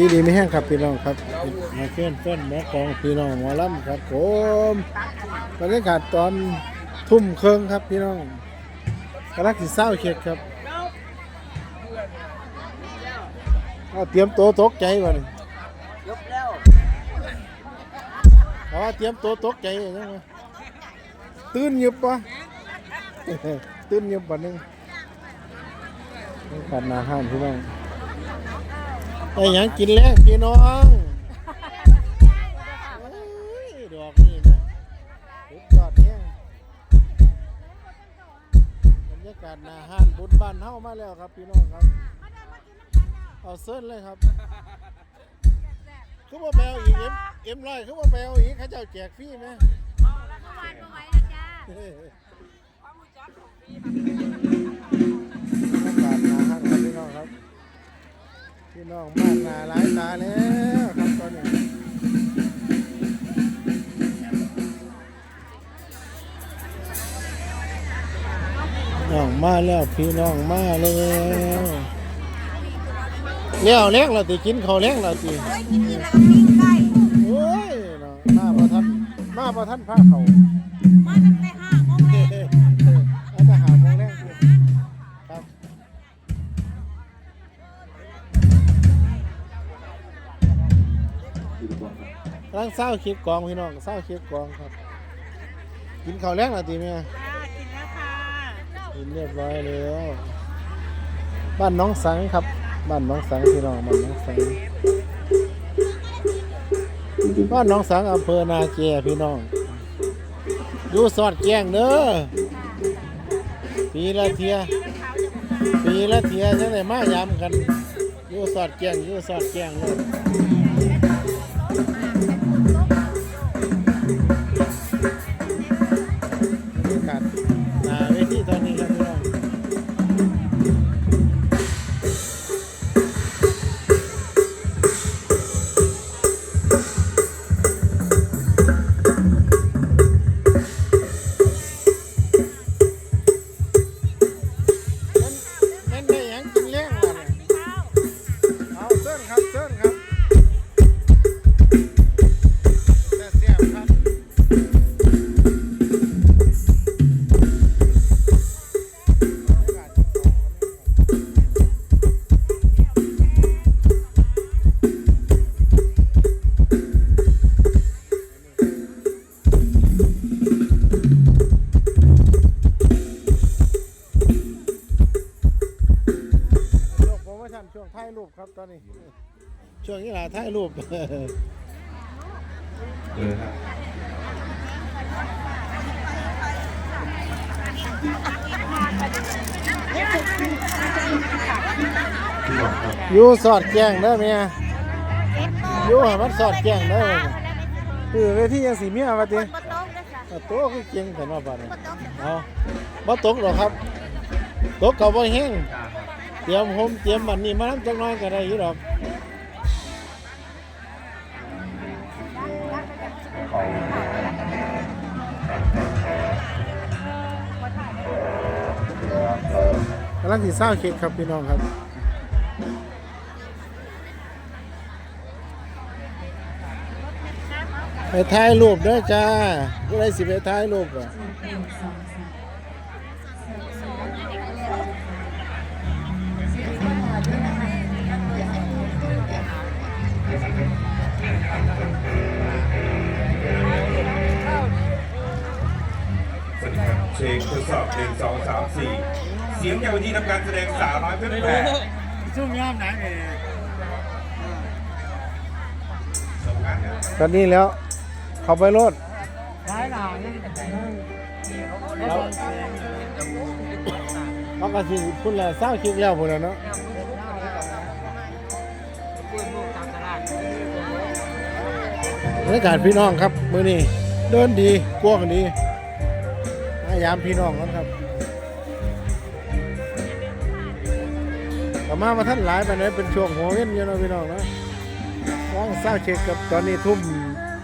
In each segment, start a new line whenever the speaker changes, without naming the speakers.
ดีดีไม่แห้งครับพี่น้องครับมาเชิญต้นหมอกองพี่น้องหมอลำครับผมบรรยากาศตอนทุ่มเครื่องครับพี่น้องกำลังสิเศร้าเข็ดครับเอาเตรียมตัวตกใจวะนี่
ยกแล้ว
เอาเตรียมตัวตกใจยังไงตื่นหยิบปะตื่นหยิบปะนึงบรรยากาศหนาห้านพี่น้อง ไอ้หยังกินแล้วพี่น้องโอ้ยดอกนี่นะสุดยอดเนี่ยบรรยากาศหนาห้านบุญบ้านเฮามาแล้วครับพี่น้องครับ เอาเส้นเลยครับคือว่าแปลอีกเอ็มเอ็มร้อยคือว่าแปลอีกเขาเจ้าแจกฟรีไหมบ พี่น้องมากหนาหลายตาแล้วครับตอนนี้น้องมาแล้วพี่น้องมาแล้วเลี้ยวเลี้ยงเราติกินเขาเลี้ยงเราติ
เฮ้ยกินนี่แล้วก็ปิ้งไก่
โอ้ยนมาประทันมาประทันพาเขา
มาตั้งแต่ กำ
ลังเศร้าคลิปกองพี่น้องเศร้าคลิปกองครับ กินข้าวแรงแล้วติแม่
ค่ะกินแล้วค่ะ
กินเรียบร้อยแล้วบ้านน้องสังครับ บ้านน้องสังพี่น้องบ้านน้องสังบ้านน้องสังอำเภอนาเกียพี่น้องอยู่สอดแจ้งเด้อปีละเทียปีละเทียจะได้มายามกันอยู่สอดแจ้งอยู่สอดแจ้งเลยายรูปครับตอนนี้ ช่วงนี้แหละถ่ายรูป
เลยครับที่บอกครับ
อยู่สอดแจ้งเด้อเมียอยู่ให้มันสอดแจ้งเด้อคือเวทียังสีเมียว่าติ
บนโต๊ะด้วยค่ะ
อะโตคือเก่งแต่นอกบ้านนี่เอาบ่ตกหรอกครับ ตกก็บ่แห้งเต รียมโฮมเตรียมบันนี้มานํจักหน่อยก็ได้อยู่ดอกกำลังสิเศร้าเค้กครับพี่น้องครับไปถ่ายรูปด้อจ้าผู้ใดสิไปถ่ายรูปอะ
สดีครับเช็คทดสอบหนึ่งสองสามสี่เสียงอย่างวันนี้ทำการแสดงสาวน้อยเพื่อนแผ่
ช่วงยามไหน
ชมกันนะ
ตอนนี้แล้วเขาไปรถ
ร้ายหลัง
เขาก็สิพุ่นละเศร้าเค้กแล้วพุ่นละเนาะบรรยากาศพี่น้องครับ มื้อนี้เดินดีกว้างดีพ ยายามพี่น้องกันครับแต่มามาท่านหลายไปไหนเป็นช่วงหัวเว้นอยู่นะพี่น้องนะว่างเศร้าเช็คกับตอนนี้ทุ่ม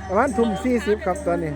ประมาณทุ่มสี่สิบครับตอนนี้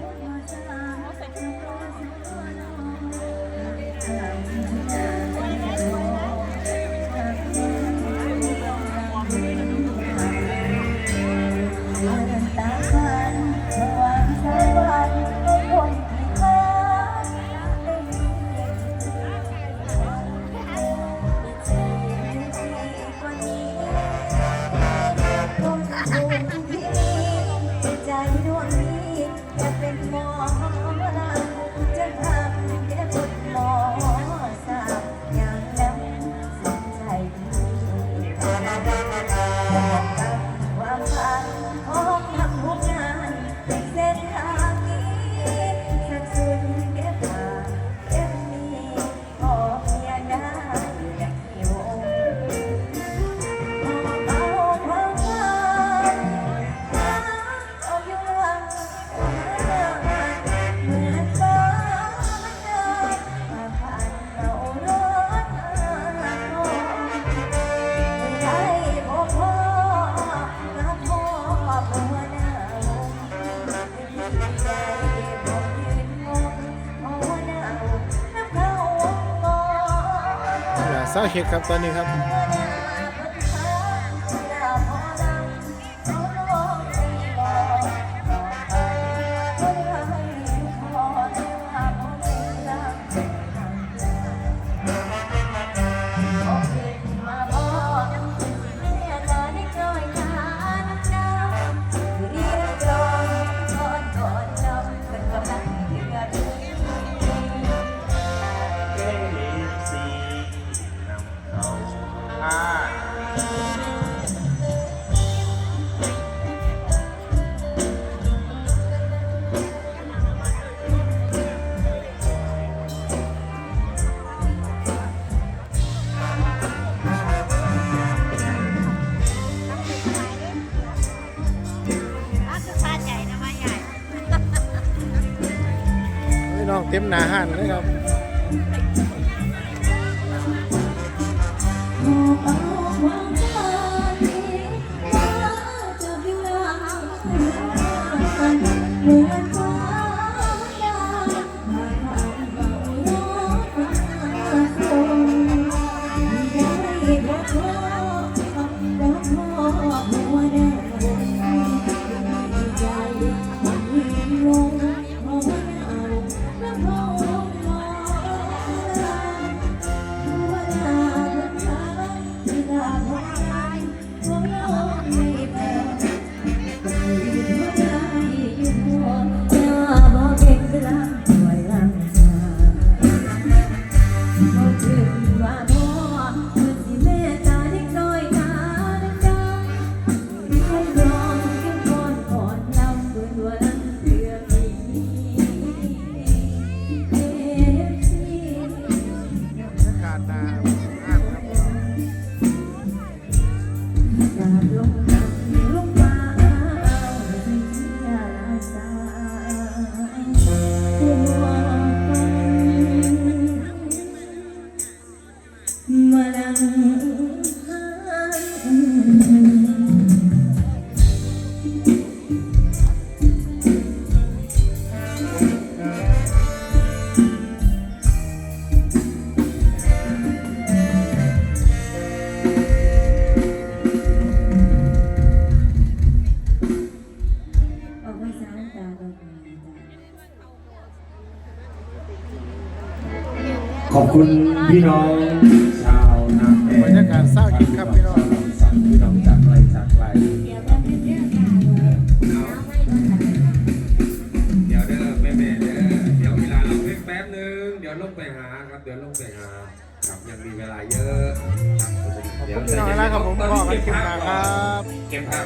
สาวเช็คครับตอนนี้ครับ เต็มหนาหันเลยครับ
ขอบคุณพี่น้องชาวนาแพ
บรรยากาศเศร้าจริงครับพี่น้อง
พี่น้องจากไกลจากไกล
เดี๋ยวเรเป็นเรื่องการเลยน้ำให้มันไหล
เดี๋ยวเด้อแม่แม่เด้อเดี๋ยวเวลาเราแป๊บนึงเดี๋ยวลงไปหาครับเดี๋ยวลงไปหาครับยังมีเวลาเยอะ
ขอบคุณพี่น้องนะครับผมพ่อกันคลิปหน้าครับ
เก็บภาพ